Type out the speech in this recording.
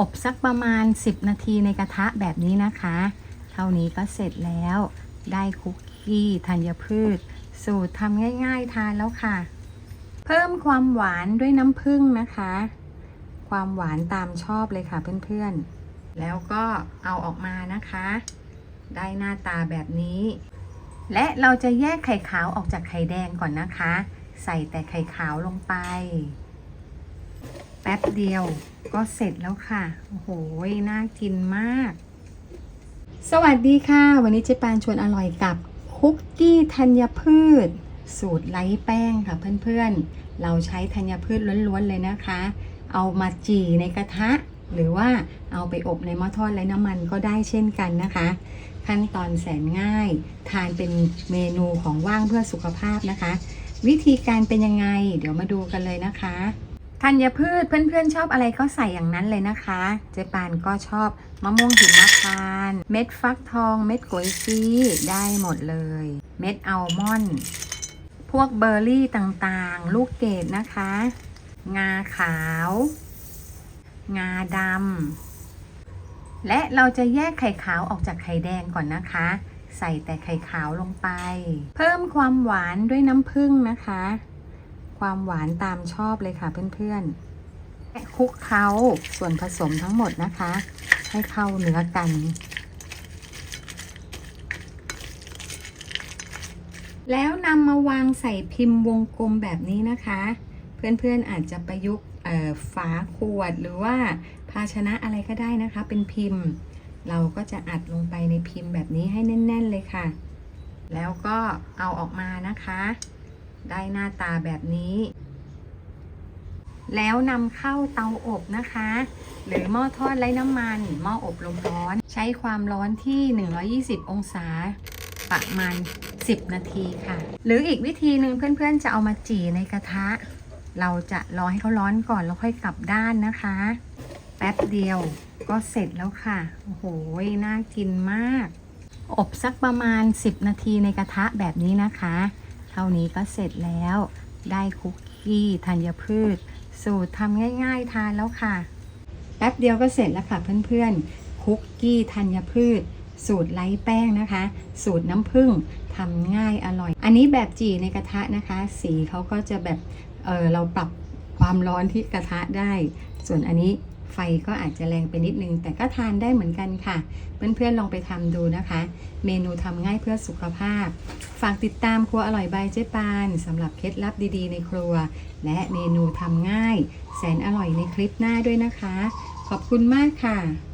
อบสักประมาณ 10 นาทีในกระทะแบบนี้นะคะ เท่านี้ก็เสร็จแล้ว ได้คุกกี้ธัญพืช สูตรทำง่ายๆทานแล้วค่ะ เพิ่มความหวานด้วยน้ำผึ้งนะคะ ความหวานตามชอบเลยค่ะเพื่อนๆ แล้วก็เอาออกมานะคะ ได้หน้าตาแบบนี้ และเราจะแยกไข่ขาวออกจากไข่แดงก่อนนะคะ ใส่แต่ไข่ขาวลงไป แป๊บเดียวก็เสร็จแล้วค่ะ โอ้โห น่ากินมาก สวัสดีค่ะ วันนี้เจ๊ปานชวนอร่อยกับคุกกี้ธัญพืช สูตรไร้แป้งค่ะเพื่อนๆ เราใช้ธัญพืชล้วนๆเลยนะคะ เอามาจี่ในกระทะ หรือว่าเอาไปอบในหม้อทอดไร้น้ำมันก็ได้เช่นกันนะคะ ขั้นตอนแสนง่าย ทานเป็นเมนูของว่างเพื่อสุขภาพนะคะ วิธีการเป็นยังไง เดี๋ยวมาดูกันเลยนะคะ ธัญพืชเพื่อนๆชอบอะไรก็ใส่อย่างนั้นเลยนะคะ เจ๊ปานก็ชอบมะม่วงหิมพาน เม็ดฟักทอง เม็ดกวยซีได้หมดเลย เม็ดอัลมอนด์พวกเบอร์รี่ต่างๆ ลูกเกดนะคะ งาขาว งาดำและเราจะแยกไข่ขาวออกจากไข่แดงก่อนนะคะ ใส่แต่ไข่ขาวลงไป เพิ่มความหวานด้วยน้ำผึ้งนะคะ ความหวานตามชอบเลยค่ะเพื่อนๆแคลุกเคล้าส่วนผสมทั้งหมดนะคะ ให้เข้าเนื้อกัน แล้วนำมาวางใส่พิมพ์วงกลมแบบนี้นะคะ เพื่อนๆอาจจะประยุกต์ฝาขวดหรือว่าภาชนะอะไรก็ได้นะคะ เป็นพิมพ์ เราก็จะอัดลงไปในพิมพ์แบบนี้ให้แน่น ๆ เลยค่ะ แล้วก็เอาออกมานะคะ ได้หน้าตาแบบนี้ แล้วนำเข้าเตาอบนะคะ หรือหม้อทอดไร้น้ำมัน หม้ออบลมร้อน ใช้ความร้อนที่ 120 องศา ประมาณ 10 นาทีค่ะ หรืออีกวิธีหนึ่งเพื่อนๆ จะเอามาจี่ในกระทะ เราจะรอให้เขาร้อนก่อนแล้วค่อยกลับด้านนะคะ แป๊บเดียวก็เสร็จแล้วค่ะ โอ้โห น่ากินมาก อบสักประมาณ 10 นาทีในกระทะแบบนี้นะคะ เท่านี้ก็เสร็จแล้ว ได้คุกกี้ธัญพืช สูตรทำง่าย ๆ ทานแล้วค่ะ แป๊บเดียวก็เสร็จแล้วค่ะเพื่อนๆ คุกกี้ธัญพืช สูตรไร้แป้งนะคะ สูตรน้ำผึ้งทำง่ายอร่อย อันนี้แบบจีในกระทะนะคะ สีเขาก็จะแบบเออเราปรับความร้อนที่กระทะได้ ส่วนอันนี้ ไฟก็อาจจะแรงไปนิดนึง แต่ก็ทานได้เหมือนกันค่ะ เพื่อนๆลองไปทำดูนะคะ เมนูทำง่ายเพื่อสุขภาพ ฝากติดตามครัวอร่อยบายเจ๊ปานสำหรับเคล็ดลับดีๆ ในครัว และเมนูทำง่าย แสนอร่อยในคลิปหน้าด้วยนะคะ ขอบคุณมากค่ะ